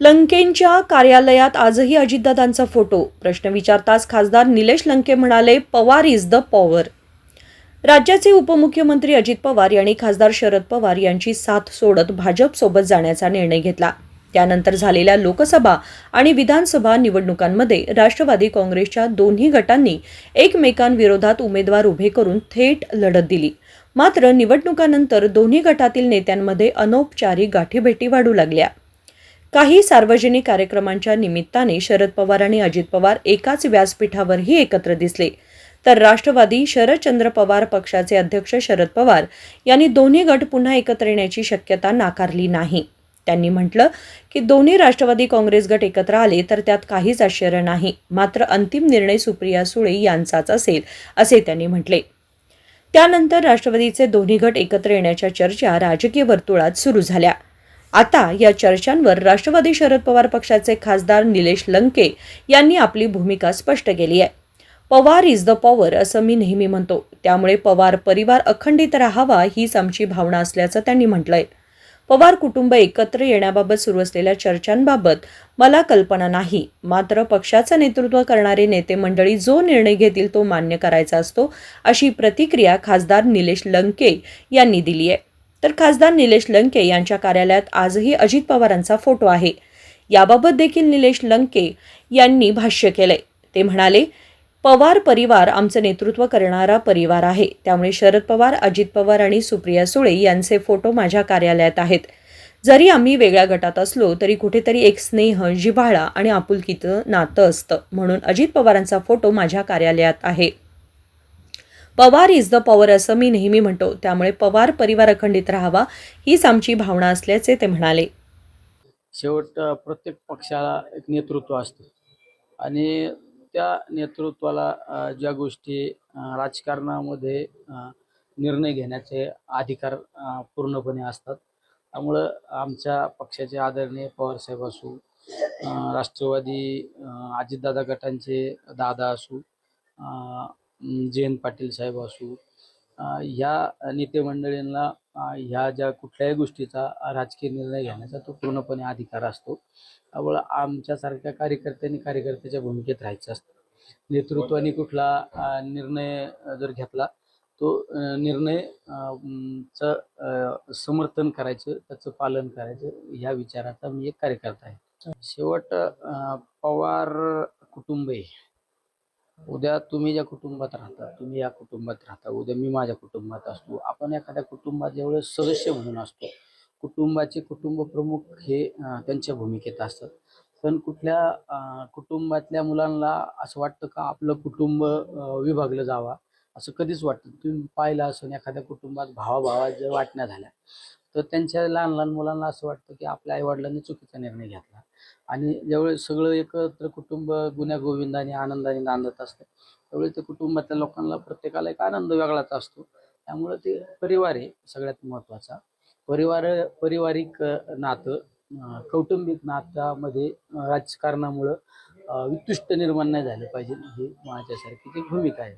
लंकेंच्या कार्यालयात आजही अजितदादांचा फोटो. प्रश्न विचारताच खासदार निलेश लंके म्हणाले पवार इज द पॉवर राज्याचे उपमुख्यमंत्री अजित पवार यांनी खासदार शरद पवार यांची साथ सोडत भाजपसोबत जाण्याचा निर्णय घेतला. त्यानंतर झालेल्या लोकसभा आणि विधानसभा निवडणुकांमध्ये राष्ट्रवादी काँग्रेसच्या दोन्ही गटांनी एकमेकांविरोधात उमेदवार उभे करून थेट लढत दिली. मात्र निवडणुकानंतर दोन्ही गटातील नेत्यांमध्ये अनौपचारिक गाठीभेटी वाढू लागल्या. काही सार्वजनिक कार्यक्रमांच्या निमित्ताने शरद पवार आणि अजित पवार एकाच व्यासपीठावरही एकत्र दिसले. तर राष्ट्रवादी शरदचंद्र पवार पक्षाचे अध्यक्ष शरद पवार यांनी दोन्ही गट पुन्हा एकत्र येण्याची शक्यता नाकारली नाही. त्यांनी म्हटलं की दोन्ही राष्ट्रवादी काँग्रेस गट एकत्र आले तर त्यात काहीच आश्चर्य नाही. मात्र अंतिम निर्णय सुप्रिया सुळे यांचाच असेल असे त्यांनी म्हटले. त्यानंतर राष्ट्रवादीचे दोन्ही गट एकत्र येण्याच्या चर्चा राजकीय वर्तुळात सुरू झाल्या. आता या चर्चांवर राष्ट्रवादी शरद पवार पक्षाचे खासदार निलेश लंके यांनी आपली भूमिका स्पष्ट केली आहे. पवार इज द पॉवर असं मी नेहमी म्हणतो. त्यामुळे पवार परिवार अखंडित राहावा हीच आमची भावना असल्याचं त्यांनी म्हटलंय. पवार कुटुंब एकत्र येण्याबाबत सुरू असलेल्या चर्चांबाबत मला कल्पना नाही. मात्र पक्षाचं नेतृत्व करणारे नेते मंडळी जो निर्णय घेतील तो मान्य करायचा असतो अशी प्रतिक्रिया खासदार निलेश लंके यांनी दिली आहे. तर खासदार निलेश लंके यांच्या कार्यालयात आजही अजित पवारांचा फोटो आहे. याबाबत देखील निलेश लंके यांनी भाष्य केलंय. ते म्हणाले पवार परिवार आमचं नेतृत्व करणारा परिवार आहे. त्यामुळे शरद पवार अजित पवार आणि सुप्रिया सुळे यांचे फोटो माझ्या कार्यालयात आहेत. जरी आम्ही वेगळ्या गटात असलो तरी कुठेतरी एक स्नेह जिव्हाळा आणि आपुलकीचं नातं असतं. म्हणून अजित पवारांचा फोटो माझ्या कार्यालयात आहे. पवार इज द पॉवर असं मी नेहमी म्हणतो. त्यामुळे पवार परिवार अखंडित राहावा हीच आमची भावना असल्याचे ते म्हणाले. शेवट प्रत्येक पक्षाला एक नेतृत्व असतं. आणि त्या नेतृत्वाला ज्या गोष्टी राजकारणामध्ये निर्णय घेण्याचे अधिकार पूर्णपणे असतात. त्यामुळं आमच्या पक्षाचे आदरणीय पवारसाहेब असू राष्ट्रवादी अजितदादा गटांचे दादा असू जयंत पाटील साहेब असू ह्या नेते मंडळींना ह्या ज्या कुठल्याही गोष्टीचा राजकीय निर्णय घेण्याचा तो पूर्णपणे अधिकार असतो. त्यामुळं आमच्यासारख्या कार्यकर्त्यांनी कार्यकर्त्याच्या भूमिकेत राहायचं असतं. नेतृत्वाने कुठला निर्णय जर घेतला तो निर्णय च चं समर्थन करायचं त्याचं पालन करायचं ह्या विचाराचा मी एक कार्यकर्ता आहे. शेवट पवार कुटुंबे उद्या तुम्ही ज्या कुटुंबात राहता तुम्ही या कुटुंबात राहता उद्या मी माझ्या कुटुंबात असतो. आपण एखाद्या कुटुंबात जेवढे सदस्य म्हणून असतो. कुटुंबाचे कुटुंब प्रमुख हे त्यांच्या भूमिकेत असतात. पण कुठल्या कुटुंबातल्या मुलांना असं वाटतं का आपलं कुटुंब विभागलं जावा? असं कधीच वाटतं तुम्ही पाहिलं असून एखाद्या कुटुंबात भावाभावात जर वाटण्या झाल्या तर त्यांच्या लहान लहान मुलांना असं वाटतं की आपल्या आईवडिलांनी चुकीचा निर्णय घेतला. आणि ज्यावेळेस सगळं एकत्र कुटुंब गुण्यागोविंदाने आनंदाने नांदत असतं त्यावेळी ते कुटुंबातल्या लोकांना प्रत्येकाला एक आनंद वेगळाच असतो. त्यामुळं ते परिवार आहे सगळ्यात महत्त्वाचा. परिवार पारिवारिक नातं कौटुंबिक नात्यामध्ये राजकारणामुळं वितुष्ट निर्माण नाही झालं पाहिजे ही माझ्यासारखी ती भूमिका आहे.